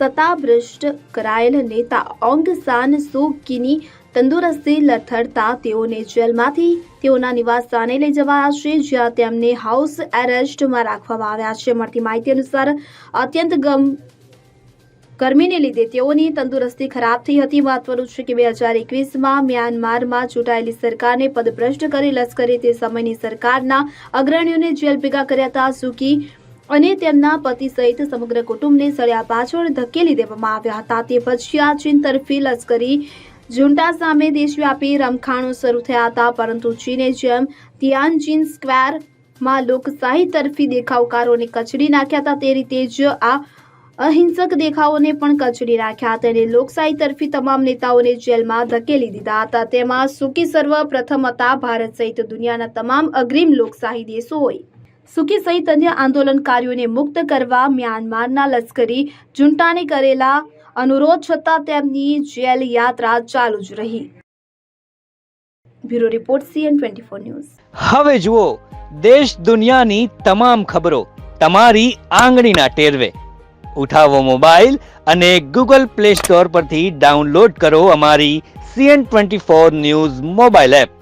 સત્તાભ્રષ્ટ કરાયેલ નેતા Aung San સુ કીની તંદુરસ્તી લથડતા તેઓને જેલમાંથી તેઓના નિવાસસ્થાને લઈ જવાયા છે, જ્યાં તેમને હાઉસ એરેસ્ટમાં રાખવામાં આવ્યા છે. મળતી માહિતી અનુસાર, અત્યંત ગમ, ગરમીને લીધે તેઓની તંદુરસ્તી ખરાબ થઈ હતી. મહત્વનું છે કે બે હજાર એકવીસમાં મ્યાનમારમાં ચૂંટાયેલી સરકારને પદભ્રષ્ટ કરી લશ્કરે તે સમયની સરકારના અગ્રણીઓને જેલ ભેગા કર્યા હતા. સુકી અને તેમના પતિ સહિત સમગ્ર કુટુંબને સળિયા પાછળ ધકેલી દેવામાં આવ્યા હતા. તે પછી આ ચીન તરફી લશ્કરી, ઝુંટા સામે દેશવ્યાપી રમખાણો શરૂ થયા હતા, પરંતુ ચીને જેમ તિયાનજિન સ્ક્વેરમાં લોકશાહી તરફી દેખાવકારોને કચડી નાખ્યા હતા, તે રીતે જ આ અહિંસક દેખાવોને પણ કચડી નાખ્યા હતા. અને લોકશાહી તરફી તમામ નેતાઓને જેલમાં ધકેલી દીધા હતા. તેમાં સુકી સર્વ પ્રથમ હતા. ભારત સહિત દુનિયાના તમામ અગ્રીમ લોકશાહી દેશો હોય. સુકી સહિત અન્ય આંદોલનકારીઓને મુક્ત કરવા મ્યાનમારના લશ્કરી જુંટાને કરેલા અનુરોધ છતાં તેમની જેલ યાત્રા ચાલુ જ રહી. Bureau report CN twenty four news. હવે જુઓ, દેશ દુનિયાની તમામ ખબરો તમારી આંગળીના ટેરવે. ઉઠાવો મોબાઈલ અને ગૂગલ પ્લે સ્ટોર પરથી ડાઉનલોડ કરો અમારી CN twenty four news mobile app.